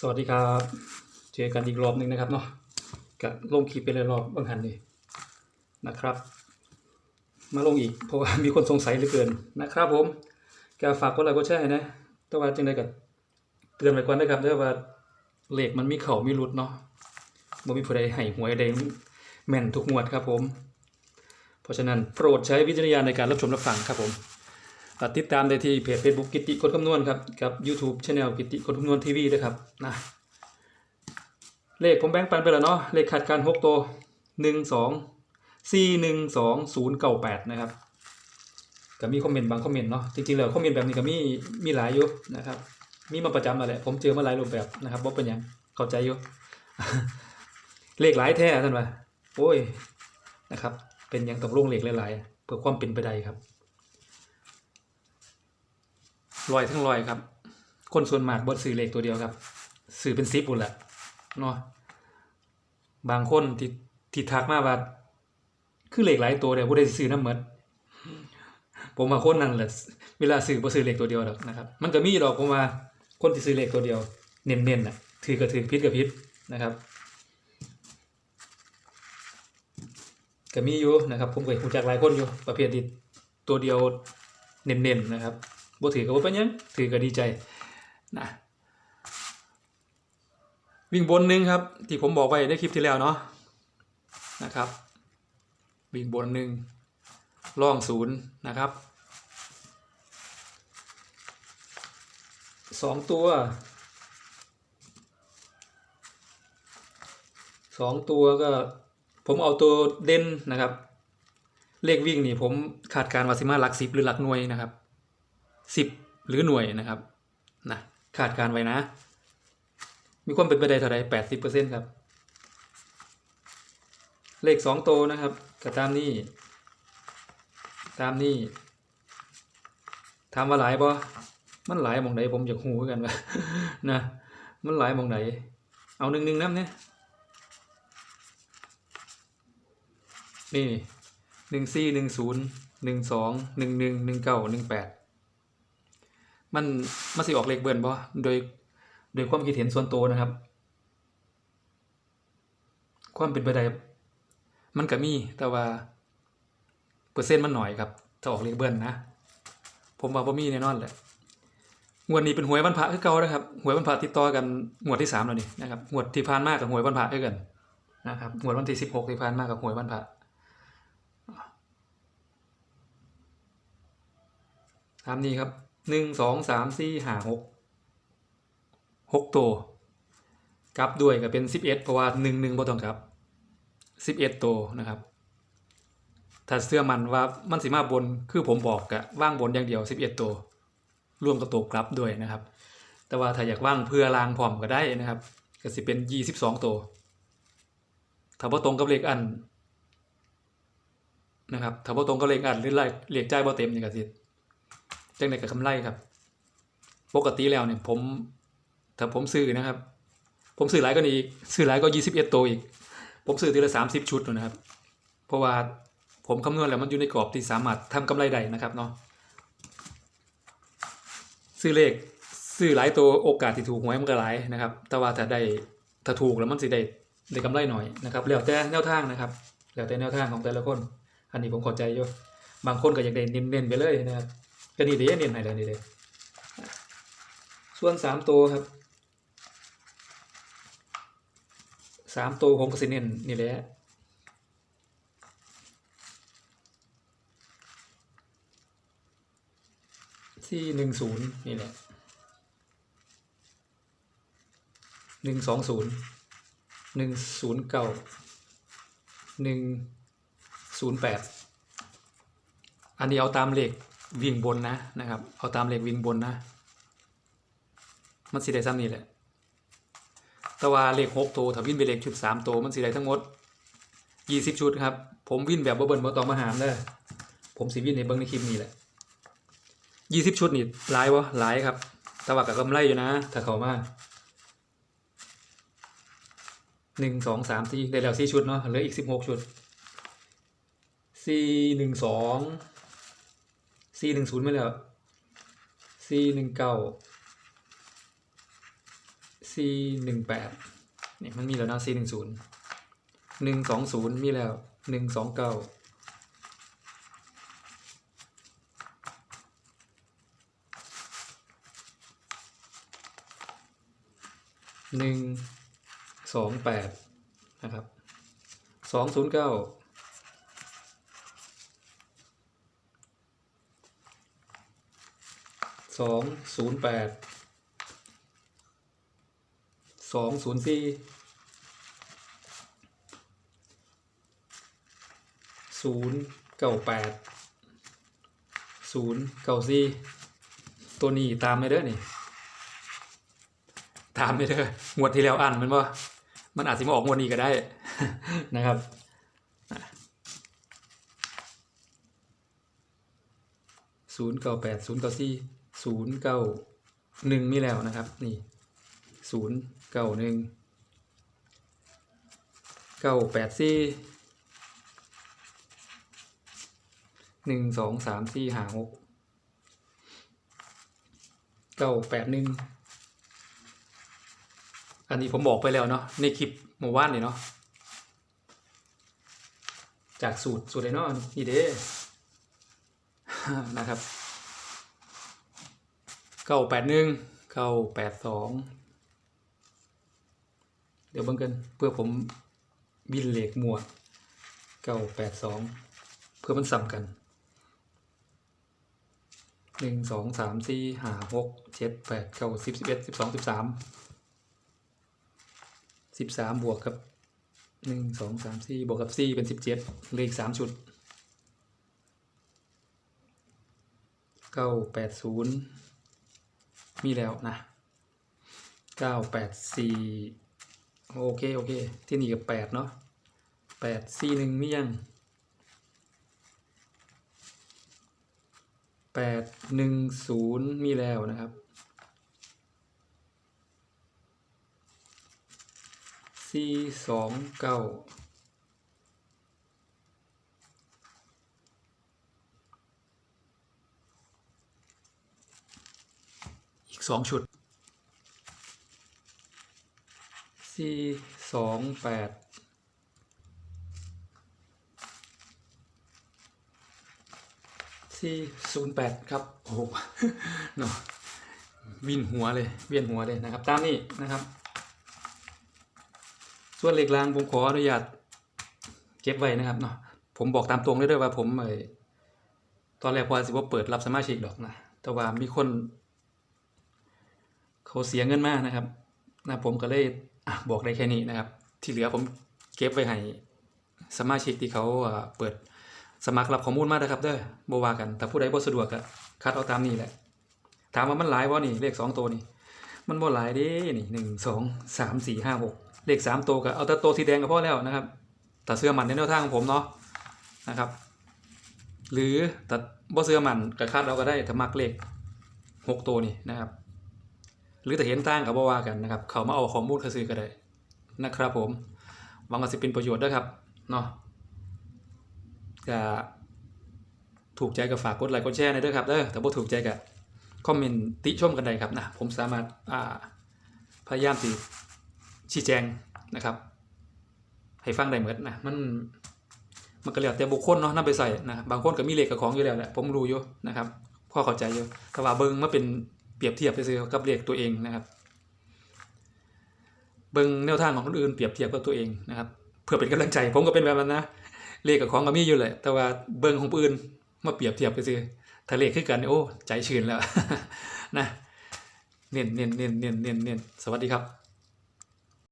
สวัสดีครับ เจอกันอีกรอบหนึ่งนะครับเนาะกับลงคลิปไปเลยรอบบางหันนี่นะครับ มาลงอีกเพราะว่ามีคนสงสัยเหลือเกินนะครับผมก็ฝากกดไลค์กดแชร์นะแต่ว่าจังไดก็เตือนไว้ก่อนนะครับเด้อว่าเหลขมันมีเข่ามีหลุดเนาะบ่มีผู้ใดให้หวยใดแม่นทุกงวดครับผม เพราะฉะนั้นโปรดใช้วิจารณญาณในการรับชมรับฟังครับผม ติดตามได้ที่เพจ Facebook กิติคนคำนวณครับกับ YouTube Channel กิติคนคำนวณทีวีด้วยครับนะเลขผมแบ่งปันไปแล้วเนาะเลขขาดการ6ตัว1 2 4 1 2 0 9 8นะครับก็มีคอมเมนต์บางคอมเมนต์เนาะจริงๆแล้วคอมเมนต์แบบนี้ก็มีมีหลายอยู่นะครับมีมาประจำมาแหละผมเจอมาหลายรูปแบบนะครับว่าเป็นยังเข้าใจอยู่เลขหลายแท้ท่านว่าโอ้ยนะครับ เป็นยังต้องลงเลขหลายๆเพื่อความเป็นไปได้ครับ ลอยทั้งลอยครับ คนส่วนมากบดสื่อเลขตัวเดียวครับ สื่อเป็นซิปหมดแหละเนาะบางคนที่ที่ทักมาว่าคือเลขหลายตัวเดียวบ่ได้ซื้อน้ำเหมือนผมว่าคนนั้นแหละเวลาซื้อบ่ซื้อเลขตัวเดียวดอกนะครับ มันก็มีดอกผมว่าคนที่ซื้อเลขตัวเดียว เน้นๆน่ะถือก็ถือพิษก็พิษนะครับก็มีอยู่นะครับ ผมเคยรู้จักหลายคนอยู่ประเภทที่ตัวเดียวเน้นๆนะครับ บ่ถือก็บ่เป็นยังถือก็ดีใจนะวิ่งบนหนึ่งครับ ที่ผมบอกไว้ในคลิปที่แล้วเนาะนะครับ วิ่งบนหนึ่งล่องศูนย์นะครับสองตัวสองตัวก็ผมเอาตัวเด่นนะครับ เลขวิ่งนี่ผมขาดการวาสิมาหลักสิบหรือหลักหน่วยนะครับ สิบหรือหน่วยนะครับนะขาดการไว้นะ มีความเป็นไปได้เท่าไรแปดสิบเปอร์เซ็นครับ เลขสองโตนะครับก็ตามนี้ ตามนี้ถามว่าหลายบ่มันหลายมองไหนผมอยากหูกันว่านะ มันหลายมองไหนเอาหนึ่งหนึ่งน้ำเนี่ยนี่หนึ่งสี่หนึ่งศูนย์หนึ่งสองหนึ่งหนึ่งหนึ่งเก้าหนึ่งแปด มันมันสิออกเลขเบิร์นบ่โดยโดยความคิดเห็นส่วนตัวนะครับ ความเป็นไปได้มันก็มีแต่ว่า เปอร์เซ็นต์มันหน่อยครับถ้าออกเลขเบิร์นนะ ผมว่าบ่มีแน่นอนแหละงวดนี้เป็นหวยวันพระคือเก่านะครับหวยวันพระติดต่อกันงวดที่สามแล้วนี่นะครับงวดที่ผ่านมากับหวยวันพระคือกันนะครับงวดวันที่สิบหกที่ผ่านมากับหวยวันพระตามนี้ครับ หนึ่งสองสามสี่ห้าหกหกตัวกลับด้วยก็เป็นสิบเอ็ดเพราะว่าหนึ่งหนึ่งบ่ต้องกลับสิบเอ็ดตัวนะครับ ถ้าเสื้อมันว่ามันสิมาบนคือผมบอกกะว่างบนอย่างเดียวสิบเอ็ดตัวรวมกับตัวกลับด้วยนะครับ แต่ว่าถ้าอยากว่างเพื่อลางพร้อมก็ได้นะครับ ก็สิเป็นยี่สิบสองตัวถ้าบ่ตรงกับเลขอันนะครับถ้าบ่ตรงกับเลขอันหรือเลขจ่ายบ่เต็มนี่ก็สิ จังไดกับกำไรครับ ปกติแล้วเนี่ยผมถ้าผมซื้อนะครับ ผมซื้อหลายก็นี้อีกซื้อหลายก็ยี่สิบเอ็ดตัวอีก ผมซื้อทีละสามสิบชุดนะครับ เพราะว่าผมคำนวณแล้วมันอยู่ในกรอบที่สามารถทำกำไรได้นะครับเนาะซื้อเลขซื้อหลายตัวโอกาสที่ถูกหวยมันก็หลายนะครับ แต่ว่าถ้าได้ถ้าถูกแล้วมันสิได้ได้กำไรหน่อยนะครับแล้วแต่แนวทางนะครับแล้วแต่แนวทางของแต่ละคน อันนี้ผมข้าใจอยู่บางคนก็อยากได้เน้นๆไปเลยนะครับ ก็นี่เดี๋ยวเน้นให้แล้วนี่เด้ส่วนสามตัวครับสามตัวผมก็สิเน้นนี่แหละที่หนึ่งศูนย์นี่แหละหนึ่งสองศูนย์หนึ่งศูนย์เก้าหนึ่งศูนย์แปดอันนี้เอาตามเลข วิ่งบนนะนะครับ เอาตามเลขวิ่งบนนะ มันสิได้ซ้ำนี่แหละ แต่ว่าเลขหกตัวถ้าวิ่งไปเลขชุดสามตัวมันสิได้ทั้งหมดยี่สิบชุดครับ ผมวิ่งแบบบ่เบิ่นบ่ต้องมาหามเด้อผมสิวิ่งในเบิ้งในคลิปนี้แหละยี่สิบชุดนี่หลายวะหลายครับ แต่ว่ากับกำไรอยู่นะ ถ้าเขามาหนึ่งสองสามสี่ได้แล้วสี่ชุดเนาะเหลืออีกสิบหกชุดสี่หนึ่งสอง C หนึ่งศูนย์ม่แล้ว C หนึ่งเก้าซีหนึ่งแปดนี่มันมีแล้วนะสี่หนึ่งศูนย์หนึ่งสองศูนย์มีแล้วหนึ่งสองเก้าหนึ่งสองแปดนะครับสองศูนย์เก้า สองศูนย์แปดสองศูนย์สี่ศูนย์เก้าแปดศูนย์เก้าสี่ตัวนี้ตามไม่เด้อนี่ตามไม่เด้องวดที่แล้วอ่านมันว่ามันอาจจะมาออกงวดนี้ก็ได้นะครับศูนย์เก้าแปดศูนย์เก้าสี่ ศูนย์เก้าหนึ่งมีแล้วนะครับ นี่ศูนย์เก้าหนึ่งเก้าแปดสี่หนึ่งสองสามสี่ห้าหกเก้าแปดหนึ่งอันนี้ผมบอกไปแล้วเนาะในคลิปเมื่อวานนี่เนาะจากสูตรสูตรไดนาะนี่เด้นะครับ เก้าแปดหนึ่งเก้าแปดสองเดี๋ยวเบิ่งกันเพื่อผมบินเหล็กหมวดเก้าแปดสองเพื่อมันสัมกันหนึ่งสองสามสี่ห้าหกเจ็ดแปดเก้าสิบสิบเอ็ดสิบสองสิบสามสิบสามบวกกับหนึ่งสองสามสี่บวกกับสี่เป็นสิบเจ็ดเลขสามชุดเก้าแปดศูนย์ มีแล้วนะ 984 โอเค โอเค ที่นี่กับ 8 เนาะ8 C 1มียัง 8 1 0 มีแล้วนะครับ C 2 9 สองชุดสี่สองแปดสี่ศูนย์แปดครับ โอ้โหเนาะวินหัวเลย เวียนหัวเลยนะครับ ตามนี้นะครับ ส่วนเหล็กรางผมขออนุญาตเก็บไว้นะครับเนาะผมบอกตามตรงเลยด้วยว่าผมเออตอนแรกพอสิว่าเปิดรับสมาชิกดอกนะ แต่ว่ามีคน เขาเสียเงินมากนะครับนะผมก็เลยอบอกได้แค่นี้นะครับ ที่เหลือผมเก็บไว้ให้สมาชิกที่เขาเปิดสมัครรับข้อมูลมานะครับเด้อบ่ว่ากันแต่ผู้ใดบ่สะดวกก็คัดเอาตามนี้แหละ ถามว่ามันหลายบ่นี่เลขสองตัวนี่มันบ่หลายด้นี่หนึ่งสองสามสี่ห้าหกเลขสามตัวก็เอาแต่ตัวสีแดงก็พอแล้วนะครับแต่เสื้อมันในแนวทางของผมเนาะนะครับ หรือแต่บ่เสื้อมันก็คาดเราก็ได้ถ้ามักเลขหกตัวนี่นะครับ หรือแต่เห็นต่างกับบ่ว่ากันนะครับ เขามาเอาข้อมูลซื้อก็ได้นะครับ ผมหวังว่าสิเป็นประโยชน์นะครับเนาะจะถูกใจก็ฝากกดไลค์กดแชร์หน่อยเด้อครับเด้อแต่บ่ถูกใจก็คอมเมนต์ติชมกันได้ครับนะผมสามารถอ่าพยายามสิชี้แจงนะครับ ให้ฟังได้เหมือนนะมันมันก็แล้วแต่บุคคลเนาะนำไปใส่นะบางคนก็มีเลขกับของอยู่แล้วแหละผมรู้อยู่นะครับพอเข้าใจอยู่แต่ว่าเบิ่งมาเป็น เปรียบเทียบไปซื้อกับเลขตัวเองนะครับ เบิ่งแนวทางของคนอื่นเปรียบเทียบกับตัวเองนะครับเพื่อเป็นกำลังใจ ผมก็เป็นแบบนั้นนะเลขกับของก็มีอยู่แหละแต่ว่าเบิ่งของอื่นมาเปรียบเทียบไปซื้อทะเลขึ้นกันโอ้ใจชื้นแล้วนะเน้นเน้นเน้นเน้นเน้นเน้นสวัสดีครับ